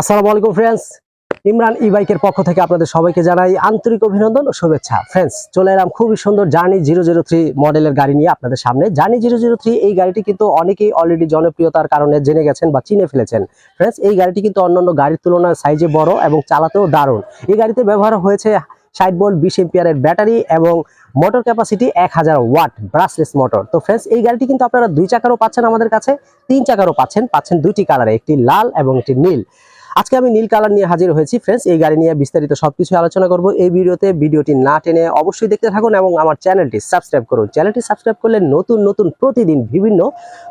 আসসালামু আলাইকুম ফ্রেন্ডস ইমরান ই বাইকের পক্ষ থেকে আপনাদের সবাইকে জানাই আন্তরিক অভিনন্দন ও শুভেচ্ছা। ফ্রেন্ডস চলে এলাম খুবই সুন্দর জার্নি জিরো জিরো থ্রি মডেলের গাড়ি নিয়ে আপনাদের সামনে। জার্নি জিরো জিরো থ্রি এই গাড়িটি কিন্তু অনেকেই অলরেডি জনপ্রিয়তার কারণে জেনে গেছেন বা চিনে ফেলেছেন। ফ্রেন্ডস এই গাড়িটি কিন্তু অন্যান্য গাড়ির তুলনায় সাইজে বড় এবং চালাতেও দারুণ। এই গাড়িতে ব্যবহার হয়েছে ষাট ভোল্ট বিশ এম্পিয়ারের ব্যাটারি এবং মোটর ক্যাপাসিটি এক হাজার ওয়াট ব্রাশলেস মোটর তো ফ্রেন্ডস এই গাড়িটি কিন্তু আপনারা দুই চাকারও পাচ্ছেন আমাদের কাছে, তিন চাকারও পাচ্ছেন পাচ্ছেন দুইটি কালারে একটি লাল এবং একটি নীল। আজকে আমি নীল কালার নিয়ে হাজির হয়েছি ফ্রেন্ডস এই গাড়ি নিয়ে বিস্তারিত সবকিছু আলোচনা করব। এই ভিডিওতে ভিডিওটি না টেনে অবশ্যই দেখতে থাকুন এবং আমার চ্যানেলটি সাবস্ক্রাইব করুন। চ্যানেলটি সাবস্ক্রাইব করলে নতুন নতুন, প্রতিদিন বিভিন্ন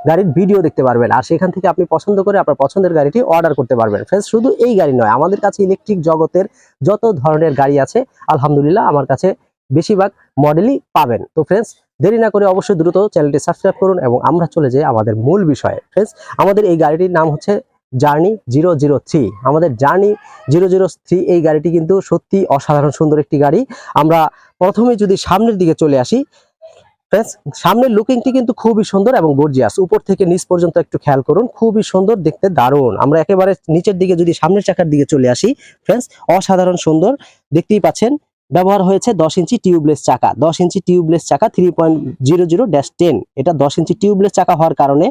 গাড়ির ভিডিও দেখতে পারবেন। আর সেখান থেকে আপনি পছন্দ করে আপনার পছন্দের গাড়িটি অর্ডার করতে পারবেন। ফ্রেন্ডস শুধু এই গাড়ি নয়, আমাদের কাছে ইলেকট্রিক জগতের যত ধরনের গাড়ি আছে, আলহামদুলিল্লাহ আমার কাছে বেশিরভাগ মডেলই পাবেন। তো ফ্রেন্ডস দেরি না করে অবশ্যই দ্রুত চ্যানেলটি সাবস্ক্রাইব করুন এবং আমরা চলে যাই আমাদের মূল বিষয়ে। ফ্রেন্ডস আমাদের এই গাড়িটির নাম হচ্ছে জার্নি জিরো জিরো থ্রি। আমাদের জার্নি জিরো জিরো থ্রি এই গাড়িটি কিন্তু সত্যি অসাধারণ সুন্দর একটি গাড়ি। আমরা প্রথমে যদি সামনের দিকে চলে আসি ফ্রেন্ডস সামনের লুকিংটি কিন্তু খুবই সুন্দর এবং গর্জিয়াস উপর থেকে নিচ পর্যন্ত একটু খেয়াল করুন, খুবই সুন্দর, দেখতে দারুণ। আমরা একেবারে নিচের দিকে যদি সামনের চাকার দিকে চলে আসি ফ্রেন্ডস অসাধারণ সুন্দর। দেখতেই পাচ্ছেন ব্যবহার হয়েছে দশ ইঞ্চি টিউবলেস চাকা। দশ ইঞ্চি টিউবলেস চাকা three point zero zero dash ten এটা দশ ইঞ্চি টিউবলেস চাকা হওয়ার কারণে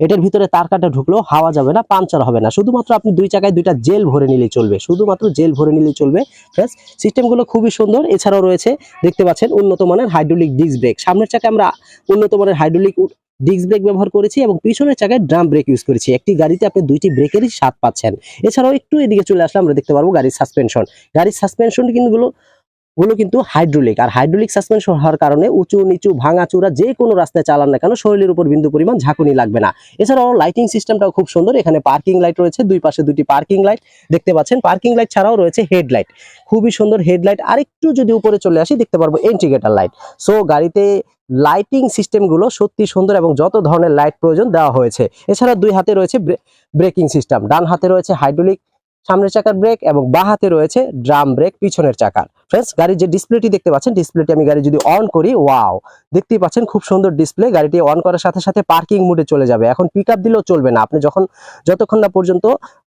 এটার ভিতরে তার কাটা ঢুকলেও হাওয়া যাবে না পাঞ্চার হবে না। শুধুমাত্র আপনি দুই চাকায় দুইটা জেল ভরে নিলেই চলবে। শুধুমাত্র জেল ভরে নিলেই চলবে। ফ্রেন্ডস সিস্টেমগুলো খুবই সুন্দর। এছাড়াও রয়েছে, দেখতে পাচ্ছেন, উন্নত মানের হাইড্রোলিক ডিস্ক ব্রেক সামনের চাকায় আমরা উন্নত মানের হাইড্রোলিক ডিস্ক ব্রেক ব্যবহার করেছি এবং পিছনের চাকায় ড্রাম ব্রেক ইউজ করেছি। একটি গাড়িতে আপনি দুইটি ব্রেকেরই স্বাদ পাচ্ছেন। এছাড়াও একটু এদিকে চলে আসলে আমরা দেখতে পারব গাড়ির সাসপেনশন গাড়ির সাসপেনশন কিন্তু গুলো কিন্তু হাইড্রোলিক আর হাইড্রোলিক সাসপেনশন হওয়ার কারণে উঁচু, নিচু ভাঙাচুরা যে কোনো রাস্তায় চালান না কেন শরীরের উপর বিন্দু পরিমাণ ঝাঁকুনি লাগবে না। এছাড়াও লাইটিং সিস্টেমটাও খুব সুন্দর, এখানে পার্কিং লাইট রয়েছে, দুই পাশে দুটি পার্কিং লাইট দেখতে পাচ্ছেন। পার্কিং লাইট ছাড়াও রয়েছে হেডলাইট খুবই সুন্দর হেডলাইট আরেকটু যদি উপরে চলে আসি, দেখতে পারব ইন্ডিকেটার লাইট সো গাড়িতে লাইটিং সিস্টেমগুলো সত্যি সুন্দর এবং যত ধরনের লাইট প্রয়োজন দেওয়া হয়েছে। এছাড়া দুই হাতে রয়েছে ব্রেকিং সিস্টেম ডান হাতে রয়েছে হাইড্রোলিক সামনের চাকার ব্রেক এবং বা হাতে রয়েছে ড্রাম ব্রেক পিছনের চাকার। ফ্রেন্ডস গাড়ির যে ডিসপ্লেটি দেখতে পাচ্ছেন ডিসপ্লেটি আমি গাড়ি যদি অন করি ওয়াও দেখতেই পাচ্ছেন খুব সুন্দর ডিসপ্লে গাড়িটি অন করার সাথে সাথে পার্কিং মুডে চলে যাবে। এখন পিক দিলেও চলবে না। আপনি যখন, যতক্ষণ না পর্যন্ত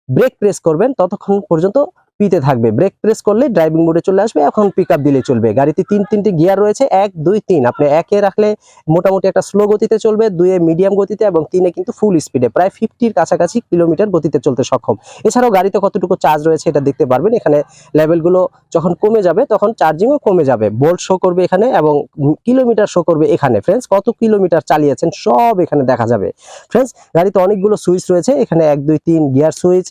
ব্রেক প্রেস করবেন, ততক্ষণ পর্যন্ত পিতে থাকবে। ব্রেক প্রেস করলে ড্রাইভিং মোডে চলে আসবে। এখন পিক দিলে চলবে। গাড়িতে তিন, তিনটি গিয়ার রয়েছে। এক, দুই, তিন। আপনি একে রাখলে মোটামুটি একটা স্লো গতিতে চলবে, দুইয়ে মিডিয়াম গতিতে এবং তিনে কিন্তু ফুল স্পিডে প্রায় ফিফটির কাছাকাছি কিলোমিটার গতিতে চলতে সক্ষম। এছাড়াও গাড়িতে কতটুকু চার্জ রয়েছে এটা দেখতে পারবেন। এখানে লেভেলগুলো যখন কমে যাবে, তখন চার্জিংও কমে যাবে। বোল্ট শো করবে এখানে এবং কিলোমিটার শো করবে এখানে। ফ্রেন্ডস কত কিলোমিটার চালিয়েছেন সব এখানে দেখা যাবে। ফ্রেন্ডস গাড়িতে অনেকগুলো সুইচ রয়েছে। এখানে এক, দুই, তিন গিয়ার সুইচ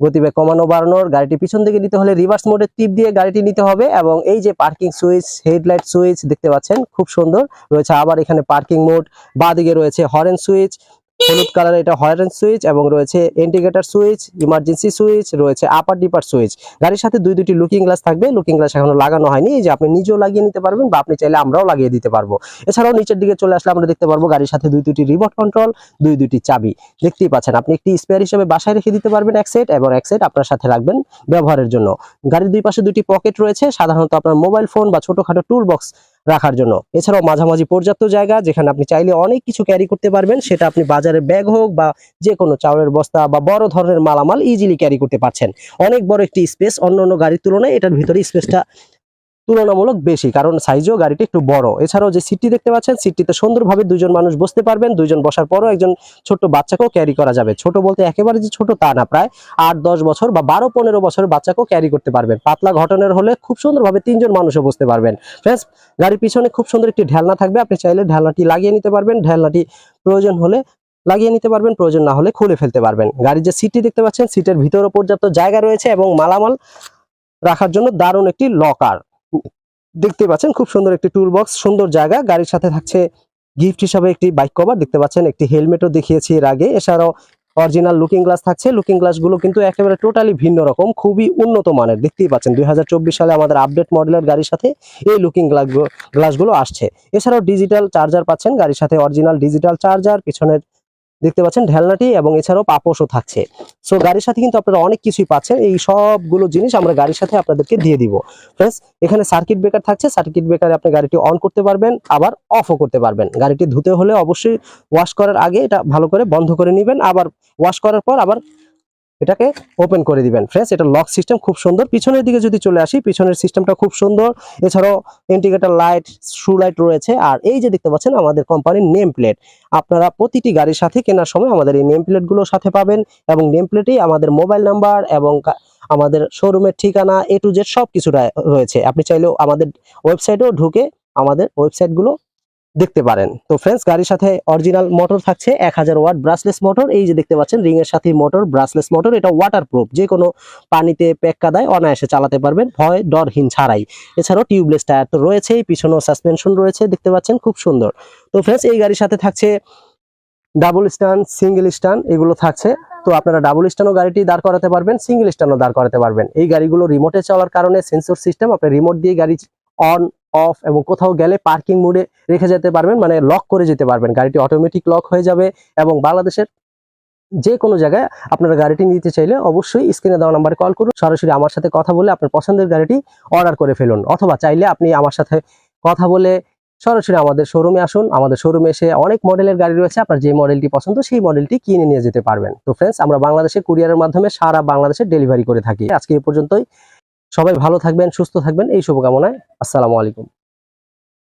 গতিবেগ কমানো বাড়ানোর গাড়িটি পিছন দিকে নিতে হলে রিভার্স মোডের টিপ দিয়ে গাড়িটি নিতে হবে এবং এই যে পার্কিং সুইচ হেডলাইট সুইচ দেখতে পাচ্ছেন, খুব সুন্দর। রয়েছে আবার এখানে পার্কিং মোড বাদিকে রয়েছে হরেন সুইচ হলুদ কালার এটা হরেন সুইচ এবং রয়েছে ইন্ডিকেটর সুইচ, ইমার্জেন্সি সুইচ, রয়েছে আপার ডিপার সুইচ। গাড়ির সাথে দুই দুটি লুকিং গ্লাস থাকবে। লুকিং গ্লাস এখনও লাগানো হয়নি। যে আপনি নিজেও লাগিয়ে নিতে পারবেন বা আপনি চাইলে আমরাও লাগিয়ে দিতে পারব। এছাড়াও নিচের দিকে চলে আসলে আমরা দেখতে পারব গাড়ির সাথে দুই দুটি রিমোট কন্ট্রোল, দুই দুটি চাবি। দেখতেই পাচ্ছেন আপনি একটি স্পেয়ার হিসেবে বাসায় রেখে দিতে পারবেন এক সেট এবং এক সেট আপনার সাথে রাখবেন ব্যবহারের জন্য। গাড়ির দুই পাশে দুটি পকেট রয়েছে। সাধারণত আপনার মোবাইল ফোন বা ছোটখাটো টুল বক্স রাখার জন্য। এছাড়াও মাঝামাঝি পর্যাপ্ত জায়গা, যেখানে আপনি চাইলে অনেক কিছু ক্যারি করতে পারবেন। সেটা আপনি বাজারে ব্যাগ হোক বা যে কোনো চাউলের বস্তা বা বড় ধরনের মালামাল ইজিলি ক্যারি করতে পারছেন। অনেক বড় একটি স্পেস অন্য অন্য গাড়ির তুলনায় এটার ভিতরে স্পেসটা তুলনামূলক বেশি, কারণ সাইজও গাড়িটি একটু বড়। এছাড়াও যে সিটটি দেখতে পাচ্ছেন সিটটিতে সুন্দরভাবে দুজন মানুষ বসতে পারবেন, দুজন বসার পরও একজন ছোট বাচ্চাকেও ক্যারি করা যাবে। ছোট বলতে একেবারে যে ছোট তা না, প্রায় আট, দশ বছর বা বারো, পনেরো বছরের বাচ্চাকেও ক্যারি করতে পারবেন। পাতলা ঘটনের হলে খুব সুন্দরভাবে তিনজন মানুষও বসতে পারবেন। ফ্রেন্ডস গাড়ির পিছনে খুব সুন্দর একটি ঢেলনা থাকবে, আপনি চাইলে ঢেলনাটি লাগিয়ে নিতে পারবেন। ঢেলনাটি প্রয়োজন হলে লাগিয়ে নিতে পারবেন, প্রয়োজন না হলে খুলে ফেলতে পারবেন। গাড়ির যে সিটটি দেখতে পাচ্ছেন সিটের ভিতরে পর্যাপ্ত জায়গা রয়েছে এবং মালামাল রাখার জন্য দারুণ একটি লকার দেখতে পাচ্ছেন, খুব সুন্দর একটি টুল বক্স সুন্দর জায়গা। গাড়ির সাথে থাকছে গিফট হিসাবে একটি বাইক কভার দেখতে পাচ্ছেন, একটি হেলমেটও দেখিয়েছি এর আগে। এছাড়াও অরিজিনাল লুকিং গ্লাস থাকছে। লুকিং গ্লাসগুলো কিন্তু একেবারে টোটালি ভিন্ন রকম, খুবই উন্নত মানের। দেখতেই পাচ্ছেন, দুই হাজার চব্বিশ সালে আমাদের আপডেট মডেলের গাড়ির সাথে এই লুকিং গ্লাসগুলো গ্লাসগুলো আসছে। এছাড়াও ডিজিটাল চার্জার পাচ্ছেন, গাড়ির সাথে অরিজিনাল ডিজিটাল চার্জার পিছনের দেখতে পাচ্ছেন ঢেলনাটি এবং এছাড়াও পাপোশও থাকছে। সো গাড়ির সাথে কিন্তু আপনারা অনেক কিছুই পাচ্ছেন। এই সবগুলো জিনিস আমরা গাড়ির সাথে আপনাদেরকে দিয়ে দিব। ফ্রেন্ডস এখানে সার্কিট ব্রেকার থাকছে। সার্কিট ব্রেকারে আপনি গাড়িটি অন করতে পারবেন, আবার অফও করতে পারবেন। গাড়িটি ধুতে হলে অবশ্যই ওয়াশ করার আগে এটা ভালো করে বন্ধ করে নেবেন, আবার ওয়াশ করার পর আবার এটাকে ওপেন করে দিবেন। ফ্রেন্ডস এটা লক সিস্টেম খুব সুন্দর। পিছনের দিকে যদি চলে আসি, পিছনের সিস্টেমটা খুব সুন্দর। এছাড়াও ইন্ডিকেটর লাইট শু লাইট রয়েছে। আর এই যে দেখতে পাচ্ছেন, আমাদের কোম্পানির নেম প্লেট আপনারা প্রতিটি গাড়ির সাথে কেনার সময় আমাদের এই নেম প্লেটগুলো সাথে পাবেন এবং নেম প্লেটেই আমাদের মোবাইল নাম্বার এবং আমাদের শোরুমের ঠিকানা এ টু জেড সব কিছু রয়েছে। আপনি চাইলেও আমাদের ওয়েবসাইটেও ঢুকে আমাদের ওয়েবসাইটগুলো দেখতে পারেন। তো ফ্রেন্ডস গাড়ির সাথে অরিজিনাল মোটর থাকছে, এক হাজার ওয়াট ব্রাসলেস মোটর এই যে দেখতে পাচ্ছেন রিং এর সাথে মোটর ব্রাসলেস মোটর এটা ওয়াটার প্রুফ যে কোনো পানিতে পেক কাদায় অনায়াসে চালাতে পারবেন, ভয় ডরহীন ছাড়াই। এছাড়াও টিউবলেস টায়ার তো রয়েছেই, পিছনেও সাসপেনশন রয়েছে, দেখতে পাচ্ছেন, খুব সুন্দর। তো ফ্রেন্ডস এই গাড়ির সাথে থাকছে ডাবল স্ট্যান্ড সিঙ্গেল স্ট্যান্ড এগুলো থাকছে। তো আপনারা ডাবল স্ট্যান্ডও গাড়িটি দাঁড় করাতে পারবেন সিঙ্গেল স্ট্যান্ডও দাঁড় করাতে পারবেন। এই গাড়িগুলো রিমোটে চলার কারণে সেন্সর সিস্টেম আপনি রিমোট দিয়ে গাড়ি অন অফ এবং কোথাও গেলে পার্কিং মোডে রেখে যেতে পারবেন মানে লক করে যেতে পারবেন। গাড়িটি অটোমেটিক লক হয়ে যাবে এবং বাংলাদেশের যে কোনো জায়গায় আপনারা গাড়িটি নিতে চাইলে অবশ্যই স্ক্রিনে দেওয়া নাম্বারে কল করুন। সরাসরি আমার সাথে কথা বলে আপনার পছন্দের গাড়িটি অর্ডার করে ফেলুন। অথবা চাইলে আপনি আমার সাথে কথা বলে সরাসরি আমাদের শোরুমে আসুন। আমাদের শোরুমে এসে অনেক মডেলের গাড়ি রয়েছে। আপনার যে মডেলটি পছন্দ, সেই মডেলটি কিনে নিয়ে যেতে পারবেন। তো ফ্রেন্ডস আমরা বাংলাদেশে কুরিয়ারের মাধ্যমে সারা বাংলাদেশে ডেলিভারি করে থাকি। আজকে এ পর্যন্তই। সবাই ভালো থাকবেন সুস্থ থাকবেন এই শুভকামনায় আসসালামু আলাইকুম।